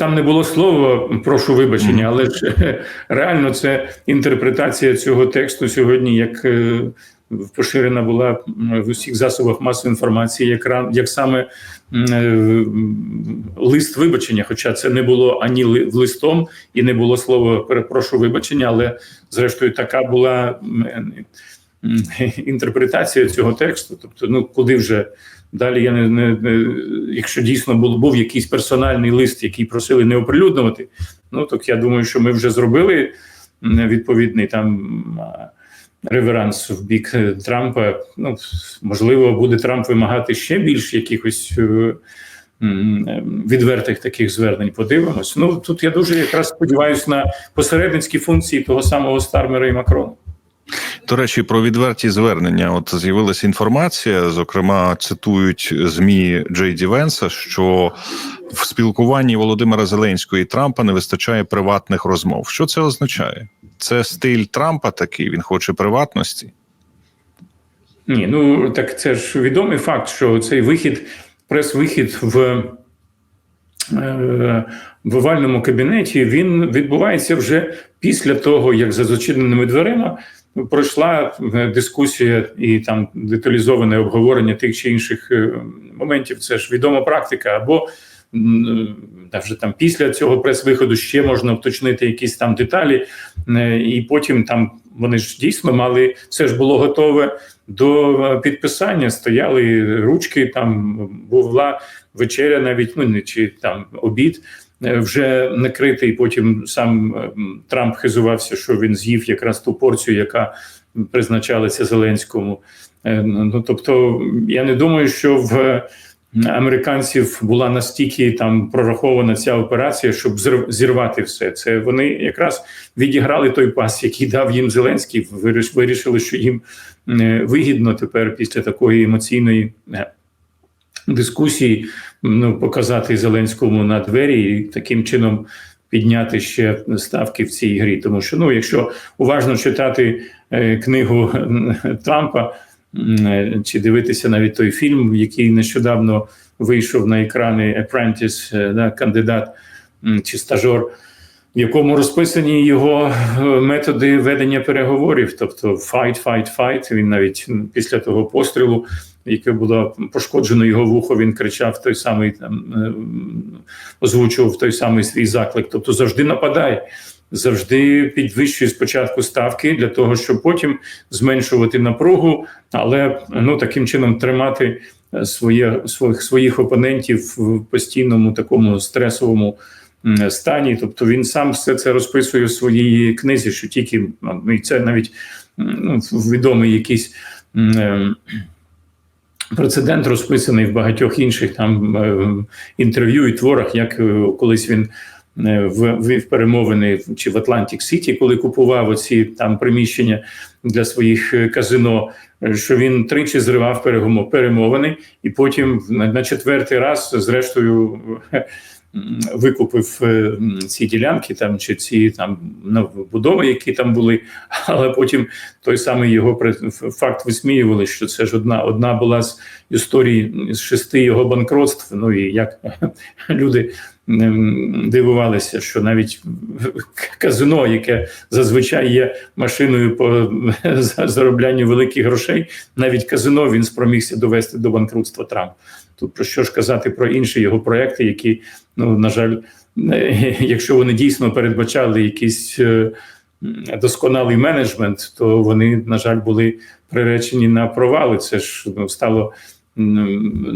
там не було слова, прошу вибачення, але ж реально це інтерпретація цього тексту сьогодні, як е, поширена була в усіх засобах масової інформації, як, як саме е, лист вибачення. Хоча це не було ані ли- листом і не було слова перепрошу вибачення, але зрештою така була інтерпретація цього тексту. Тобто, ну куди вже далі я не, не, не якщо дійсно був, був якийсь персональний лист, який просили не оприлюднювати, ну так я думаю, що ми вже зробили відповідний там. Реверанс в бік е, Трампа. Ну можливо, буде Трамп вимагати ще більш якихось е, відвертих таких звернень. Подивимось. Ну тут я дуже якраз сподіваюся на посередницькі функції того самого Стармера і Макрона. До речі, про відверті звернення. От з'явилася інформація, зокрема, цитують змі Джей Ді Венса, що в спілкуванні Володимира Зеленського і Трампа не вистачає приватних розмов. Що це означає? Це стиль Трампа такий, він хоче приватності. Ні, ну так це ж відомий факт, що цей вихід, прес-вихід в, е, в овальному кабінеті він відбувається вже після того, як за зачиненими дверима пройшла е, дискусія і там деталізоване обговорення тих чи інших е, моментів. Це ж відома практика. Або м, вже там після цього прес-виходу ще можна уточнити якісь там деталі, е, і потім там вони ж дійсно мали все ж було готове до е, підписання. Стояли ручки, там була вечеря, навіть ну не чи там обід. Е, Вже накритий. Потім сам е, Трамп хизувався, що він з'їв якраз ту порцію, яка призначалася Зеленському. Е, Ну тобто, я не думаю, що в американців була настільки там прорахована ця операція, щоб зір- зірвати все. Це вони якраз відіграли той пас, який дав їм Зеленський. Виріш- Вирішили, що їм е, вигідно тепер після такої емоційної дискусії ну, показати Зеленському на двері і таким чином підняти ще ставки в цій грі. Тому що ну, якщо уважно читати е, книгу Трампа. е, Чи дивитися навіть той фільм, який нещодавно вийшов на екрани е, да, кандидат чи стажор, в якому розписані його е, методи ведення переговорів, тобто fight, fight, fight. Він навіть після того пострілу, яке було пошкоджено його вухо, він кричав той самий там е, озвучував той самий свій заклик. Тобто завжди нападає, завжди підвищує спочатку ставки для того, щоб потім зменшувати напругу, але ну таким чином тримати е, своє своїх своїх опонентів в постійному такому стресовому стані. Тобто він сам все це розписує в своїй книзі, що тільки ну, і це навіть ну, відомий якийсь. е, Прецедент розписаний в багатьох інших там е, інтерв'ю і творах, як е, колись він е, в, в перемовини чи в Атлантик Сіті, коли купував оці там приміщення для своїх казино, що він тричі зривав перемовини, і потім на, четвертий раз, зрештою, викупив е, ці ділянки там чи ці там новобудови, які там були. Але потім той самий його факт висміювали, що це ж одна одна була з історій з шести його банкротств. Ну і як люди дивувалися, що навіть казино, яке зазвичай є машиною по зароблянню великих грошей, навіть казино він спромігся довести до банкрутства Трампа. Тут про що ж казати про інші його проекти, які, ну на жаль, якщо вони дійсно передбачали якийсь е, досконалий менеджмент, то вони, на жаль, були приречені на провали. Це ж ну, стало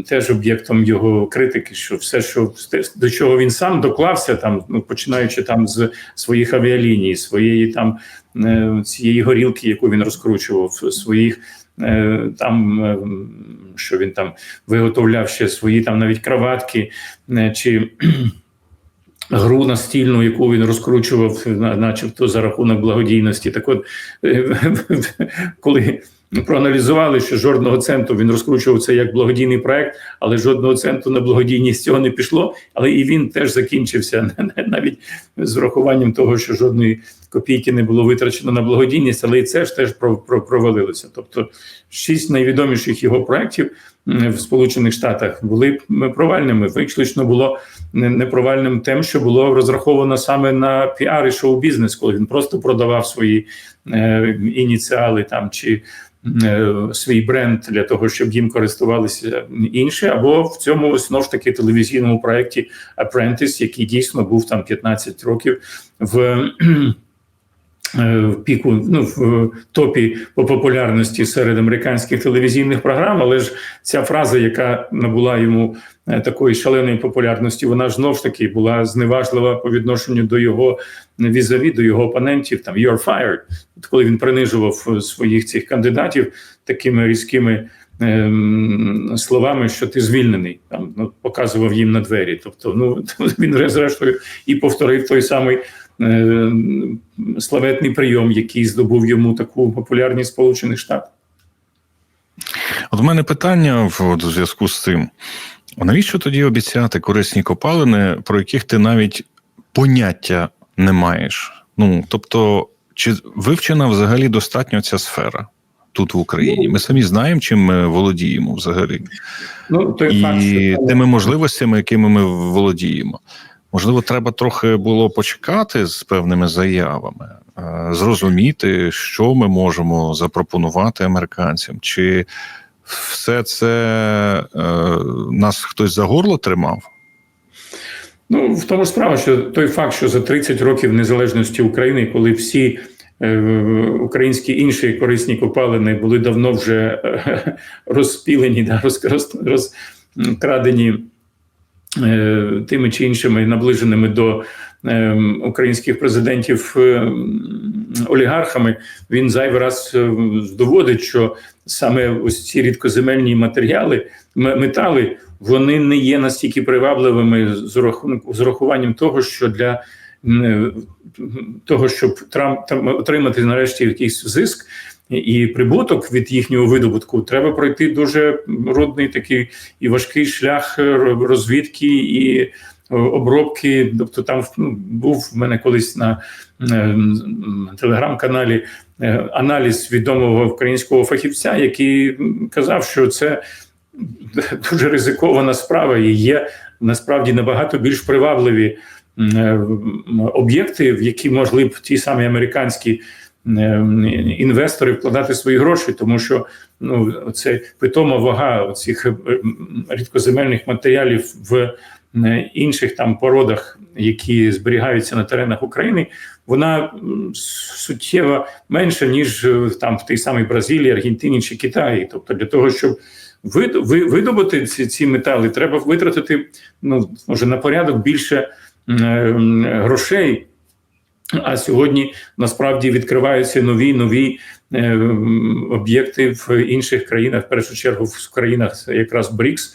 теж об'єктом його критики, що все, що до чого він сам доклався, там ну починаючи там з своїх авіаліній, своєї там е, цієї горілки, яку він розкручував, своїх там е, що він там виготовляв ще свої там навіть краватки е, чи. Гру настільну, яку він розкручував, начебто за рахунок благодійності. Так от, е, коли проаналізували, що жодного центу він розкручував це як благодійний проект, але жодного центу на благодійність цього не пішло. Але і він теж закінчився навіть з врахуванням того, що жодної копійки не було витрачено на благодійність, але і це ж теж про- про- провалилося. Тобто, шість найвідоміших його проєктів в Сполучених Штатах були провальними. Виключно було не- непровальним тим, що було розраховано саме на піар і шоу-бізнес, коли він просто продавав свої е, ініціали там чи е, свій бренд для того, щоб їм користувалися інші, або в цьому знову ж таки телевізійному проєкті Apprentice, який дійсно був там 15 років в. Е, В піку ну в топі по популярності серед американських телевізійних програм, але ж ця фраза, яка набула йому е, такої шаленої популярності, вона ж знов ж таки була зневажлива по відношенню до його візаві, до його опонентів. Там «You're fired», От коли він принижував е, своїх цих кандидатів такими різкими ем, словами, що ти звільнений, там ну, показував їм на двері. Тобто, ну він зрештою і повторив той самий. Е, Славетний прийом, який здобув йому таку популярність Сполучених Штатах. От у мене питання в зв'язку з цим: навіщо тоді обіцяти корисні копалини, про яких ти навіть поняття не маєш? Ну тобто, чи вивчена взагалі достатньо ця сфера тут в Україні? Ми самі знаємо, чим ми володіємо взагалі, Ну той і факт, що тими можливостями, якими ми володіємо. Можливо, треба трохи було почекати з певними заявами, е, зрозуміти, що ми можемо запропонувати американцям, чи все це е, нас хтось за горло тримав? Ну, в тому справа, що той факт, що за 30 років незалежності України, коли всі е, українські інші корисні копалини були давно вже е, розпілені, да, роз, роз, розкрадені тими чи іншими наближеними до е, українських президентів е, олігархами, він зайвий раз е, доводить, що саме ось ці рідкоземельні матеріали, метали, вони не є настільки привабливими з урахунку- з урахуванням того, що для того, щоб Трамп отримати нарешті якийсь зиск і прибуток від їхнього видобутку, треба пройти дуже рудний такий і важкий шлях розвідки і е, обробки. Тобто, там ну, був в мене колись на е, телеграм-каналі е, аналіз відомого українського фахівця, який казав, що це дуже ризикована справа і є насправді набагато більш привабливі об'єкти, в які могли б ті самі американські інвестори вкладати свої гроші, тому що ну це питома вага цих рідкоземельних матеріалів в е, інших там породах, які зберігаються на теренах України, вона суттєво менша ніж е, там в тій самій Бразилії, Аргентині чи Китаї. Тобто для того, щоб вид- видобути ці, ці метали, треба витратити ну може на порядок більше е, грошей. А сьогодні насправді відкриваються нові нові е, об'єкти в інших країнах, в першу чергу в країнах якраз БРІКС,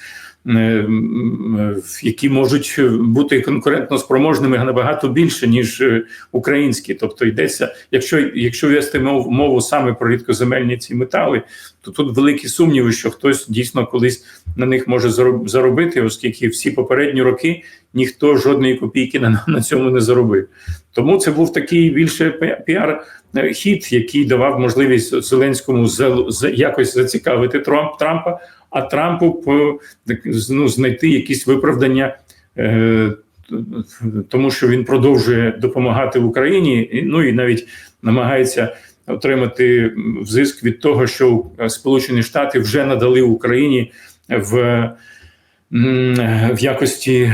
які можуть бути конкурентно спроможними набагато більше ніж е, українські. Тобто йдеться, якщо якщо вести мову, мову саме про рідкоземельні ці метали, то тут великі сумніви, що хтось дійсно колись на них може зароб- заробити, оскільки всі попередні роки ніхто жодної копійки на, на цьому не заробив. Тому це був такий більше пі- піар е, хід, який давав можливість Зеленському якось зацікавити Трамп Трампа, а Трампу так, ну, знайти якісь виправдання. Е, тому що він продовжує допомагати Україні, ну і навіть намагається отримати взиск від того, що Сполучені Штати вже надали Україні в, в якості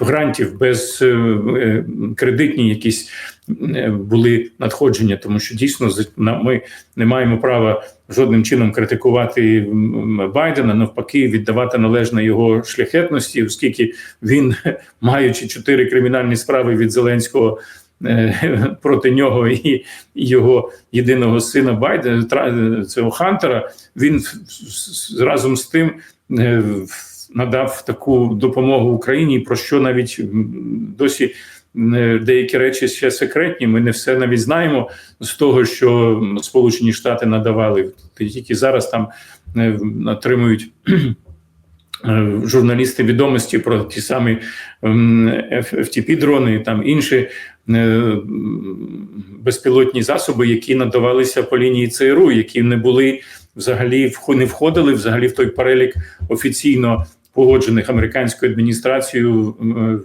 грантів без е, е, кредитні якісь е, були надходження, тому що дійсно ми не маємо права жодним чином критикувати Байдена, навпаки, віддавати належне його шляхетності, оскільки він, маючи чотири кримінальні справи від Зеленського. Проти нього і його єдиного сина Байдена, цього Хантера, він разом з тим надав таку допомогу Україні, про що навіть досі деякі речі ще секретні. Ми не все навіть знаємо з того, що Сполучені Штати надавали. Тільки зараз там е, отримують. е, Журналісти відомості про ті самі ftp дрони там інші е, безпілотні засоби, які надавалися по лінії ЦРУ, які не були взагалі не входили взагалі в той перелік офіційно погоджених американською адміністрацією е,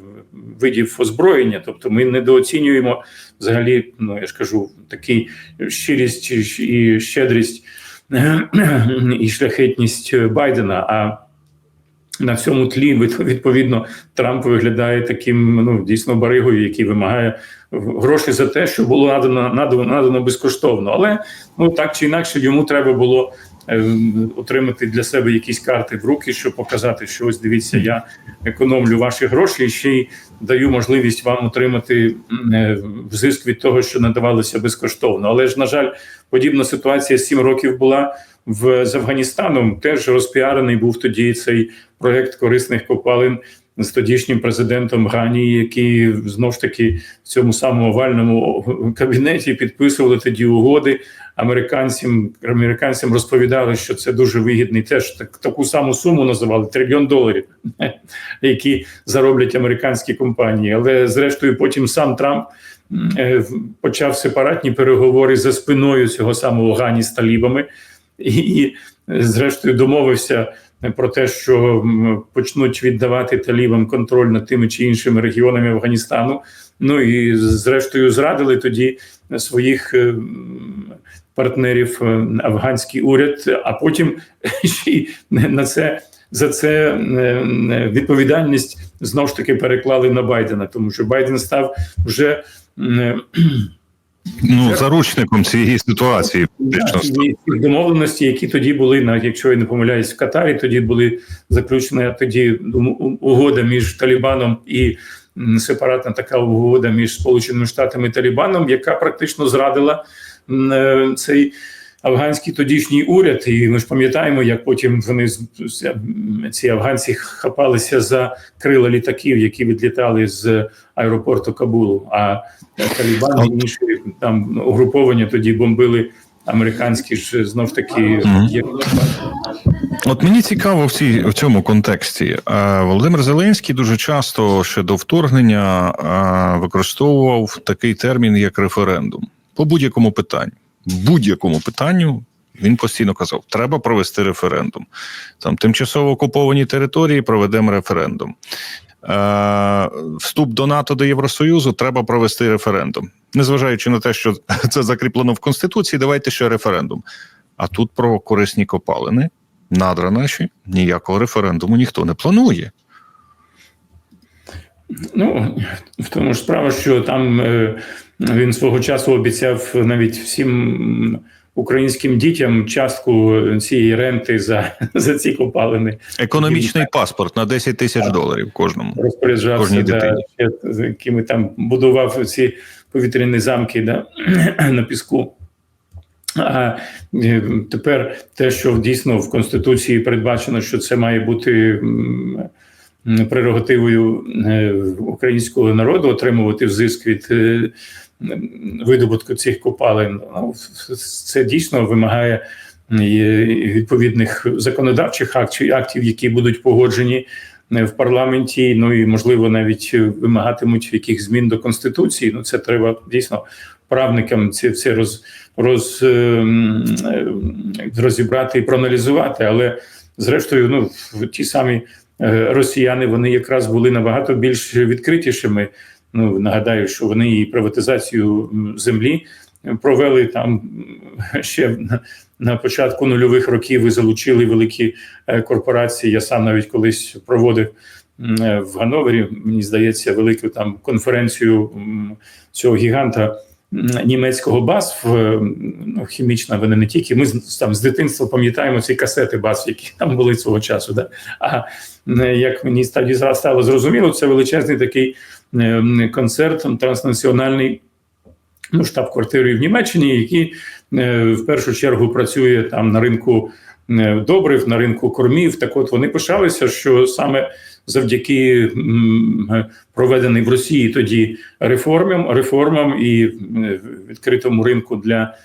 видів озброєння. Тобто ми недооцінюємо взагалі, ну я ж кажу, такий щирість і щедрість і шляхетність Байдена. А на цьому тлі від- відповідно Трамп виглядає таким ну дійсно баригою, який вимагає гроші за те, що було надано надано, надано безкоштовно. Але ну так чи інакше йому треба було отримати для себе якісь карти в руки, щоб показати, що ось дивіться, я економлю ваші гроші і ще й даю можливість вам отримати е, взиск від того, що надавалося безкоштовно. Але ж на жаль, подібна ситуація сім років була в з Афганістаном. Теж розпіарений був тоді цей проект корисних копалин з тодішнім президентом Гані, який знов ж таки в цьому самому овальному кабінеті підписували тоді угоди. Американцям американцям розповідали, що це дуже вигідний. Теж так таку саму суму називали трильйон доларів, які зароблять американські компанії. Але зрештою, потім сам Трамп е, почав сепаратні переговори за спиною цього самого Гані з талібами, і, і зрештою домовився про те, що почнуть віддавати талібам контроль над тими чи іншими регіонами Афганістану. Ну і зрештою зрадили тоді своїх е, партнерів е, афганський уряд, а потім ще на це. За це е, відповідальність знову ж таки переклали на Байдена, тому що Байден став вже Ну, заручником цієї ситуації. фактично. домовленості, які тоді були, навіть якщо я не помиляюсь, в Катарі, тоді були заключена тоді угода між Талібаном і сепаратна така угода між Сполученими Штатами і Талібаном, яка практично зрадила е, цей. Афганський тодішній уряд, і ми ж пам'ятаємо, як потім вони ці афганці хапалися за крила літаків, які відлітали з аеропорту Кабулу. А Талібан інші там угруповання тоді бомбили американські ж знов таки Мгм. є От мені цікаво в цій в цьому контексті. Е, Володимир Зеленський дуже часто ще до вторгнення е, використовував такий термін, як референдум по будь-якому питанню. Будь-якому питанню він постійно казав: треба провести референдум. Там тимчасово окуповані території проведемо референдум. Е, Вступ до НАТО до Євросоюзу треба провести референдум. Незважаючи на те, що це закріплено в Конституції, давайте ще референдум. А тут про корисні копалини, надра наші, ніякого референдуму ніхто не планує. Ну в тому ж справа, що там е, він свого часу обіцяв навіть всім українським дітям частку цієї ренти за, за ці копалини. Економічний паспорт на 10 тисяч доларів кожному. розпоряджався, да, з якими там будував ці повітряні замки да, на піску. А е, тепер те, що дійсно в Конституції передбачено, що це має бути прерогативою е, українського народу отримувати взиск від е, видобутку цих копалин, ну, це дійсно вимагає відповідних законодавчих актів, актів, які будуть погоджені е, в парламенті. Ну і можливо навіть вимагатимуть яких змін до конституції. Ну це треба дійсно правникам це, це роз, роз, розібрати і проаналізувати. Але зрештою, ну ті самі росіяни вони якраз були набагато більш відкритішими. Ну нагадаю, що вони і приватизацію землі провели там ще на, початку нульових років і залучили великі е, корпорації. Я сам навіть колись проводив е, в Гановері. Мені здається, велику там конференцію цього гіганта німецького БАСФ, ну, хімічна, вони не тільки. Ми там з дитинства пам'ятаємо ці касети БАСФ, які там були свого часу. Да? А е, як мені тоді стало зрозуміло, це величезний такий е, концерт транснаціональний. Ну, штаб-квартири в Німеччині, який е, в першу чергу працює там на ринку добрив, на ринку кормів. Так от вони пишалися, що саме завдяки м, проведеним в Росії тоді реформам, реформам і е, відкритому ринку для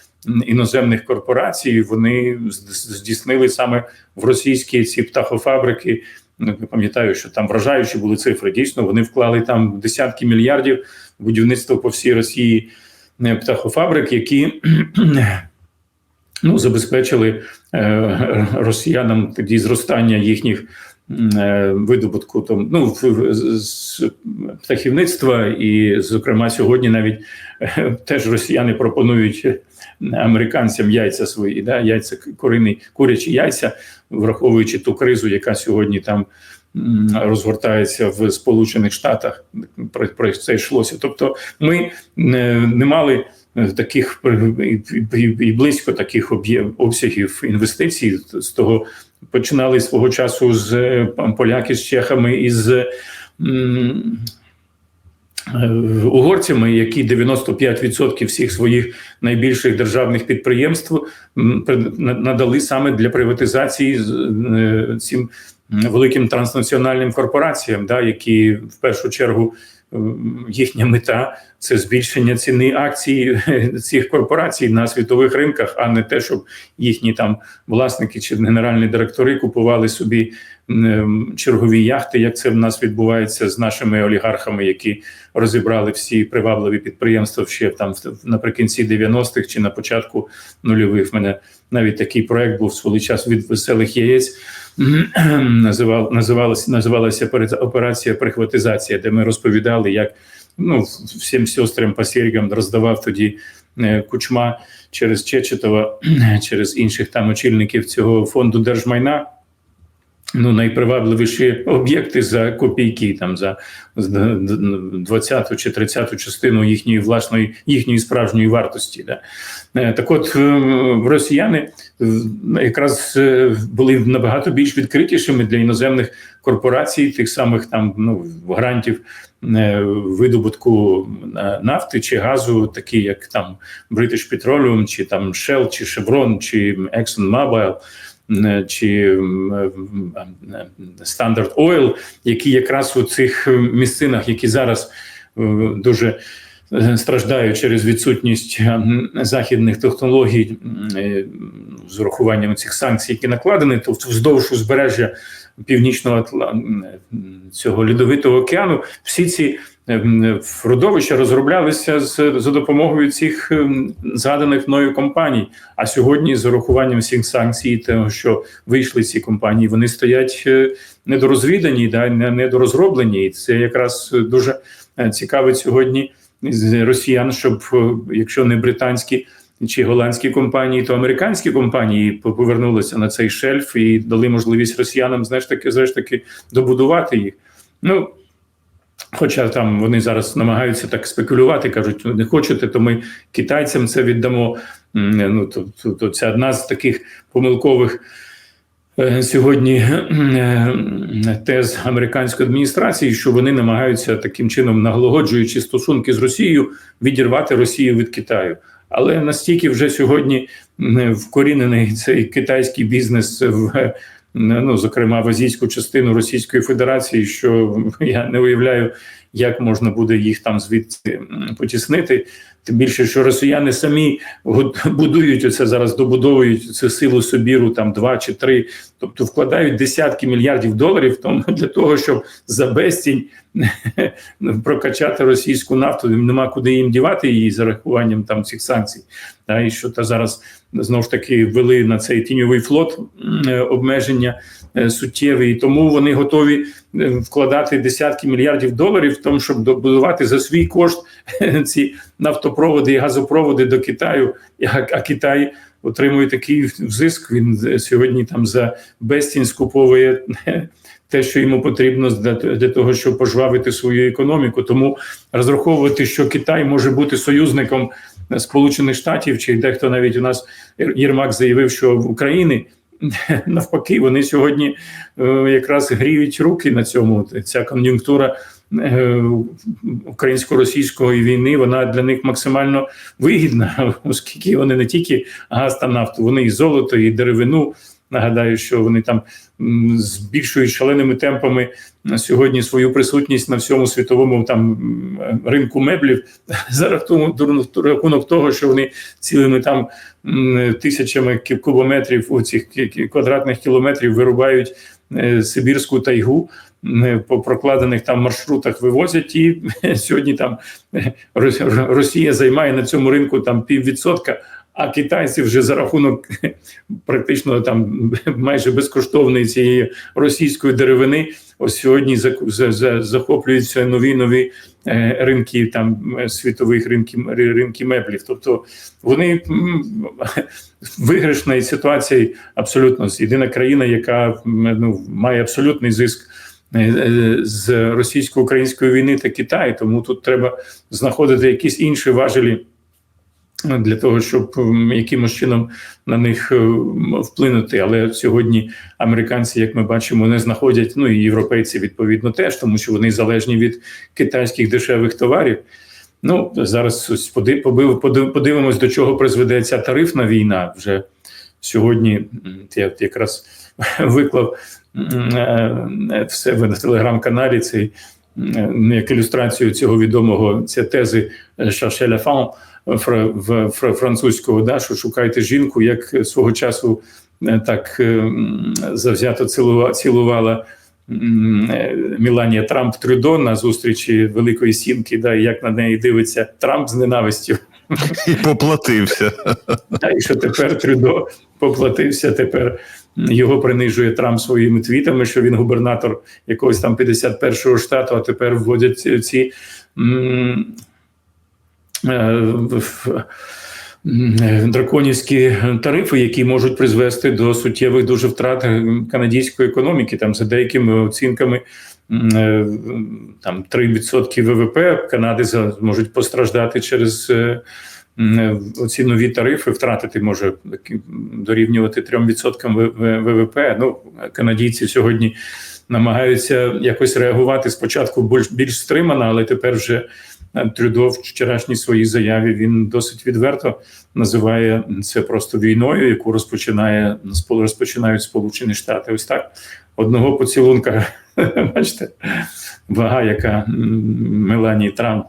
іноземних корпорацій, вони здійснили саме в російські ці птахофабрики. Пам'ятаю, що там вражаючі були цифри. Дійсно, вони вклали там десятки мільярдів будівництво по всій Росії е, птахофабрик, які ну, забезпечили е, росіянам тоді зростання їхніх видобутку там, ну, з- птахівництва, і, зокрема, сьогодні навіть е, теж росіяни пропонують американцям яйця свої, да, яйця курині, курячі яйця, враховуючи ту кризу, яка сьогодні там розгортається в Сполучених Штатах. Про, про це йшлося. Тобто, ми не, не мали е, таких е, і близько таких об'єм обсягів інвестицій з того. Починали свого часу з е, поляки з чехами і з е, угорцями, які 95% всіх своїх найбільших державних підприємств надали саме для приватизації е, цим великим транснаціональним корпораціям, да, які в першу чергу їхня мета це збільшення ціни акцій цих корпорацій на світових ринках, а не те, щоб їхні там власники чи генеральні директори купували собі чергові яхти, як це в нас відбувається з нашими олігархами, які розібрали всі привабливі підприємства ще там наприкінці 90-х чи на початку нульових. В мене навіть такий проект був свій час від веселих яєць. Називав називалася називалася операція прихватизація, де ми розповідали, як ну всім сестрам по серігам роздавав тоді е, кучма через Чечетова, через інших там очільників цього фонду держмайна. Ну, найпривабливіші об'єкти за копійки, там за 20 чи 30 частину їхньої власної їхньої справжньої вартості. Да. Е, Так, от е, росіяни е, якраз були набагато більш відкритішими для іноземних корпорацій, тих самих там ну грантів видобутку нафти чи газу, такі як там British Petroleum, чи там Shell, чи Chevron, чи ExxonMobil, чи м, е, е, Standard Oil, які якраз у цих місцинах, які зараз е, дуже е, страждають через відсутність е, західних технологій е, з урахуванням цих санкцій, які накладені, то вздовж узбережжя північного цього льодовитого океану всі ці родовища розроблялися з за допомогою цих ем, згаданих мною компаній. А сьогодні, з урахуванням всіх санкцій, того, що вийшли ці компанії, вони стоять е, недорозвідані, да, не- недорозроблені. І це якраз дуже е, цікавить сьогодні з росіян, щоб е, якщо не британські. Чи голландські компанії, то американські компанії повернулися на цей шельф і дали можливість росіянам знаєш таки, знаєш таки добудувати їх. Ну хоча там вони зараз намагаються так спекулювати, кажуть, «Ну, не хочете, то ми китайцям це віддамо. Ну то, то, то це одна з таких помилкових. е, Сьогодні е, тез американської адміністрації, що вони намагаються таким чином, наголоджуючи стосунки з Росією, відірвати Росію від Китаю. Але настільки вже сьогодні вкорінений цей китайський бізнес в ну, зокрема в азійську частину Російської Федерації, що я не уявляю, як можна буде їх там звідси потіснити. Тим більше, що росіяни самі будують оце зараз, добудовують цю силу Собіру там два чи три, тобто вкладають десятки мільярдів доларів тому для того, щоб за безцінь прокачати російську нафту. Нема куди їм дівати її за рахуванням там цих санкцій. Та і що та зараз знову ж таки ввели на цей тіньовий флот е, обмеження е, суттєві, і тому вони готові е, вкладати десятки мільярдів доларів в тому, щоб добудувати за свій кошт ці нафтопроводи і газопроводи до Китаю. А, Китай отримує такий взиск. Він сьогодні там за безцінь скуповує те, що йому потрібно для того, щоб пожвавити свою економіку. Тому розраховувати, що Китай може бути союзником Сполучених Штатів, чи дехто навіть у нас Єрмак заявив, що в Україні навпаки вони сьогодні е, якраз гріють руки на цьому. Ця кон'юнктура е, українсько-російської війни вона для них максимально вигідна, оскільки вони не тільки газ та нафту, вони і золото, і деревину. Нагадаю, що вони там збільшують шаленими темпами сьогодні свою присутність на всьому світовому там ринку меблів за рахунок того, що вони цілими там тисячами кубометрів у цих квадратних кілометрів вирубають е, Сибірську тайгу. По прокладених там маршрутах вивозять, і сьогодні там е, Росія займає на цьому ринку там піввідсотка, А китайці вже за рахунок практично там майже безкоштовної цієї російської деревини, ось сьогодні за- за- за- захоплюються нові нові е, ринки там е, світових ринків ринки меблів. Тобто вони виграшної ситуації абсолютно єдина країна, яка ну має абсолютний зиск. е, З російсько-української війни та Китай, тому тут треба знаходити якісь інші важелі для того, щоб якимось чином на них е, вплинути. Але сьогодні американці, як ми бачимо, не знаходять. Ну і європейці відповідно теж, тому що вони залежні від китайських дешевих товарів. Ну зараз ось поди- подивимось, до чого призведе ця тарифна війна. Вже сьогодні я якраз виклав е, в себе на телеграм-каналі цей як ілюстрацію цього відомого це тези Шаршеля Фан в французького, да, що шукайте жінку, як свого часу е, так е, завзято цілува- цілувала е, Міланія Трамп Трюдо на зустрічі Великої Сімки, да, як на неї дивиться Трамп з ненавистю. І поплатився. А і що тепер Трюдо поплатився, тепер його принижує Трамп своїми твітами, що він губернатор якогось там 51-го штату, а тепер вводять ці- е, в- е, Драконівські тарифи, які можуть призвести до суттєвих дуже втрат е, канадської економіки, там за деякими оцінками е, там 3% ВВП Канади можуть постраждати через е, оці нові тарифи втратити може дорівнювати 3% В- В- ВВП. Ну, канадійці сьогодні намагаються якось реагувати. Спочатку більш, більш стримано, але тепер вже е, Трюдо в вчорашній своїй заяві він досить відверто називає це просто війною, яку розпочинає розпочинають Сполучені Штати. Ось так одного поцілунка. Бачите, вага, яка Меланії Трамп.